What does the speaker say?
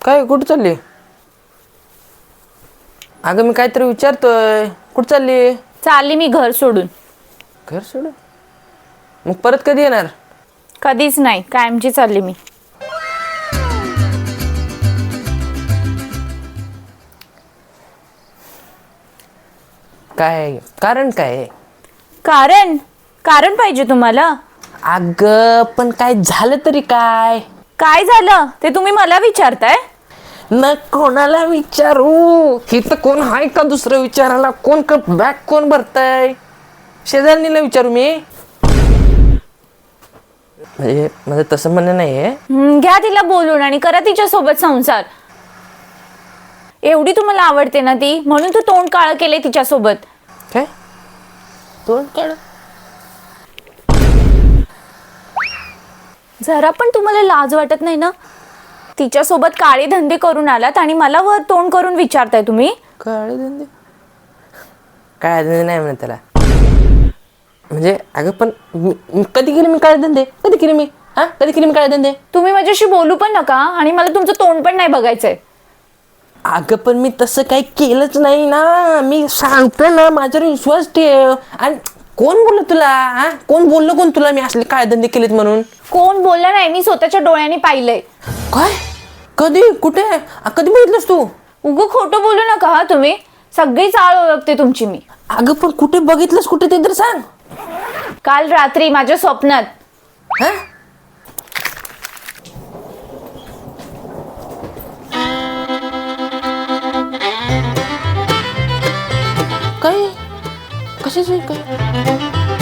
काय कुठं चालली? अगं मी काहीतरी विचारतोय. कुठं चालली? चालली मी घर सोडून. घर सोडून? मग परत कधी येणार? कधीच नाही. कायमची चालली मी. काय कारण काय? आहे? कारण? कारण पाहिजे तुम्हाला. अगं पण काय झालं तरी काय? काय झालं? ते तुम्ही मला विचारताय? न कोणाला विचारू? इथं कोण आहे का दुसरं विचारायला? कोण का बॅग कोण भरताय? शेजारणीला विचारू मी. म्हणजे म्हणजे तसं म्हणणं नाही आहे हं, घ्या तिला बोलून आणि करा तिच्या सोबत संसार. एवढी तुम्हाला आवडते ना ती? म्हणून तू तोंड काळ केले तिच्या सोबत. काय? तोंड काढ जरा पण तुम्हाला लाज वाटत नाही ना? तिच्या सोबत काळे धंदे करून आलात आणि मला वर तोंड करून विचारताय तुम्ही? काळे धंदे काळे धंदे नाही म्हणत त्याला. म्हणजे अगं पण मी- मी- कधी केले मी काळे धंदे कधी केले मी? हा? कधी केले मी काळे धंदे तुम्ही माझ्याशी बोलू पण नका आणि मला तुमचं तोंड पण नाही बघायचंय. अगं पण मी तसं काही केलंच नाही ना. मी सांगतो ना माझ्यावर विश्वास ठेव. आणि कोण बोललं तुला? हा? कोण बोललं कोण तुला मी असले काळे धंदे केलेत म्हणून? कोण बोललं नाही? मी स्वतःच्या डोळ्यांनी पाहिलंय. काय? कधी? कुठे? आ, कधी बघितलंस तू? उगं खोटं बोलू नका हा तुम्ही. सगळी चाळ ओळखते तुमची मी. अगं पण कुठे बघितलंस कुठे ते तर सांग. काल रात्री माझ्या स्वप्नात. हा? काय? कशाच काय?